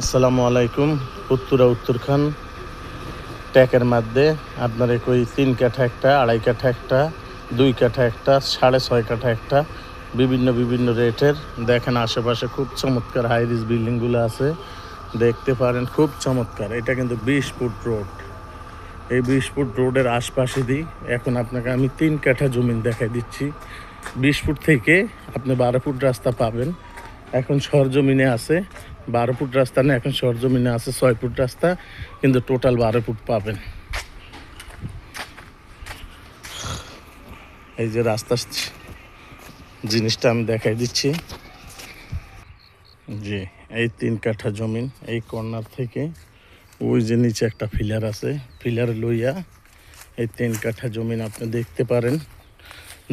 আসসালামু আলাইকুম। উত্তরা উত্তরখান, ট্যাকের মধ্যে আপনার কই তিন কাঠা একটা, আড়াই কাঠা একটা, দুই কাঠা একটা, সাড়ে ছয় কাঠা একটা, বিভিন্ন বিভিন্ন রেটের। দেখেন আশেপাশে খুব চমৎকার হাই রিস বিল্ডিংগুলো আছে। দেখতে পারেন, খুব চমৎকার। এটা কিন্তু বিশ ফুট রোড। এই বিশ ফুট রোডের আশপাশে দিই এখন আপনাকে আমি তিন কাঠা জমিন দেখাই দিচ্ছি। বিশ ফুট থেকে আপনি বারো ফুট রাস্তা পাবেন। এখন সরজমিনে আছে বারো ফুট রাস্তা না এখন সরজমিনে আছে ছয় ফুট রাস্তা, কিন্তু টোটাল বারো ফুট পাবেন। এই যে রাস্তা জিনিসটা আমি দেখাই দিচ্ছি। জি, এই তিন কাঠা জমিন, এই কর্নার থেকে ওই যে নিচে একটা ফিলার আছে, ফিলার লইয়া এই তিন কাঠা জমিন আপনি দেখতে পারেন।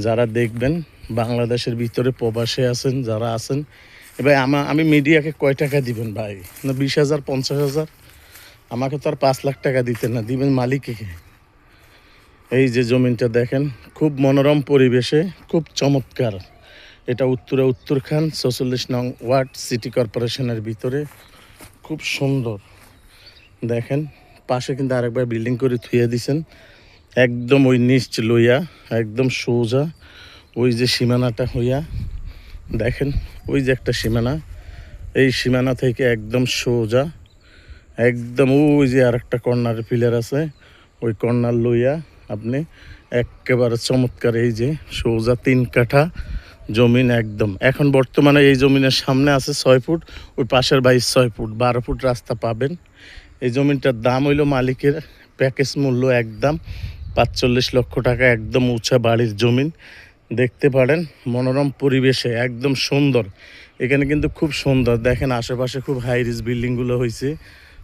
যারা দেখবেন, বাংলাদেশের ভিতরে প্রবাসে আছেন, যারা আছেন এবার আমা, আমি মিডিয়াকে কয় টাকা দিবেন ভাই? না, বিশ হাজার, পঞ্চাশ হাজার? আমাকে তো আর পাঁচ লাখ টাকা দিতেন না, দিবেন মালিককে। এই যে জমিনটা দেখেন, খুব মনোরম পরিবেশে, খুব চমৎকার। এটা উত্তরে উত্তরখান ছচল্লিশ নং ওয়ার্ড, সিটি কর্পোরেশনের ভিতরে। খুব সুন্দর। দেখেন, পাশে কিন্তু আরেকবার বিল্ডিং করে থুয়ে দিছেন। একদম ওই নিচ লইয়া, একদম সোজা, ওই যে সীমানাটা হইয়া। দেখেন, ওই যে একটা সীমানা, এই সীমানা থেকে একদম সোজা, একদম ওই যে আর একটা কর্নার পিলার আছে, ওই কর্নার লইয়া আপনি একেবারে চমৎকার এই যে সোজা তিন কাঠা জমিন একদম। এখন বর্তমানে এই জমিনের সামনে আছে ছয় ফুট, ওই পাশের বাইশ ছয় ফুট, বারো ফুট রাস্তা পাবেন। এই জমিনটার দাম হইল মালিকের প্যাকেজ মূল্য একদম পাঁচচল্লিশ লক্ষ টাকা, একদম উঁচা বাড়ির জমিন। দেখতে পারেন, মনোরম পরিবেশে, একদম সুন্দর। এখানে কিন্তু খুব সুন্দর। দেখেন আশেপাশে খুব হাই রিস বিল্ডিংগুলো হয়েছে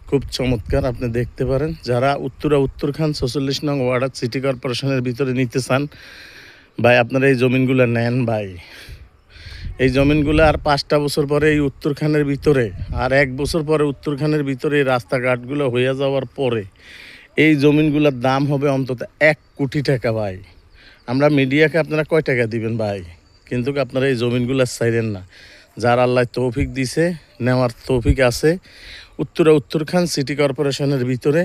খুব চমৎকার, আপনি দেখতে পারেন। যারা উত্তরা, উত্তরখান, ছচল্লিশ নং ওয়ার্ডার সিটি কর্পোরেশনের ভিতরে নিতে চান, ভাই আপনারা এই জমিনগুলো নেন, ভাই। এই জমিনগুলো আর পাঁচটা বছর পরে এই উত্তরখানের ভিতরে, আর এক বছর পরে উত্তরখানের ভিতরে এই রাস্তাঘাটগুলো হয়ে যাওয়ার পরে, এই জমিনগুলোর দাম হবে অন্তত এক কোটি টাকা, ভাই। আমরা মিডিয়াকে আপনারা কয় টাকা দিবেন ভাই? কিন্তু আপনারা এই জমিনগুলো চাইলেন না। যার আল্লাহ তৌফিক দিছে, নেওয়ার তৌফিক আছে। উত্তরা উত্তরখান সিটি কর্পোরেশনের ভিতরে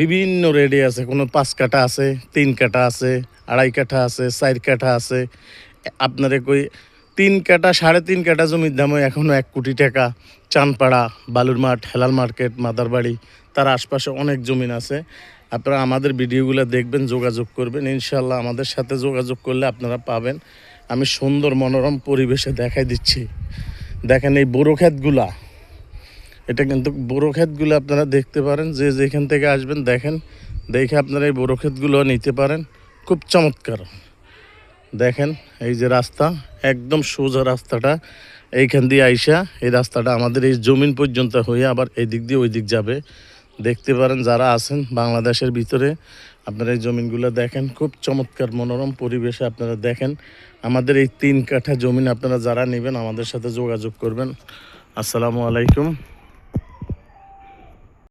বিভিন্ন রেডি আছে। কোনো পাঁচ কাঠা আছে, তিন কাঠা আছে, আড়াই কাঠা আছে, চার কাঠা আছে। আপনারে কই তিন কাঠা, সাড়ে তিন কাঠা জমির দামও এখনও এক কোটি টাকা। চানপাড়া বালুর মাঠ হেলাল মার্কেট, মাদারবাড়ি, তার আশপাশে অনেক জমিন আছে। আপনারা আমাদের ভিডিওগুলো দেখবেন, যোগাযোগ করবেন। ইনশাল্লাহ আমাদের সাথে যোগাযোগ করলে আপনারা পাবেন। আমি সুন্দর মনোরম পরিবেশে দেখাই দিচ্ছি। দেখেন এই বড়ো ক্ষেতগুলা। এটা কিন্তু বড়ো ক্ষেতগুলো আপনারা দেখতে পারেন। যে যেখান থেকে আসবেন, দেখেন, দেখে আপনারা এই বড়ো ক্ষেতগুলো নিতে পারেন। খুব চমৎকার। দেখেন, এই যে রাস্তা, একদম সোজা রাস্তাটা। এইখান দিয়ে আইসা এই রাস্তাটা আমাদের এই জমিন পর্যন্ত হয়ে আবার এই দিক দিয়ে ওই দিক যাবে। দেখতে পারেন যারা আছেন বাংলাদেশের ভিতরে। আপনারা এই জমিনগুলো দেখেন, খুব চমৎকার মনোরম পরিবেশে আপনারা দেখেন। আমাদের এই তিন কাঠা জমিন আপনারা যারা নেবেন আমাদের সাথে যোগাযোগ করবেন। আসসালামু আলাইকুম।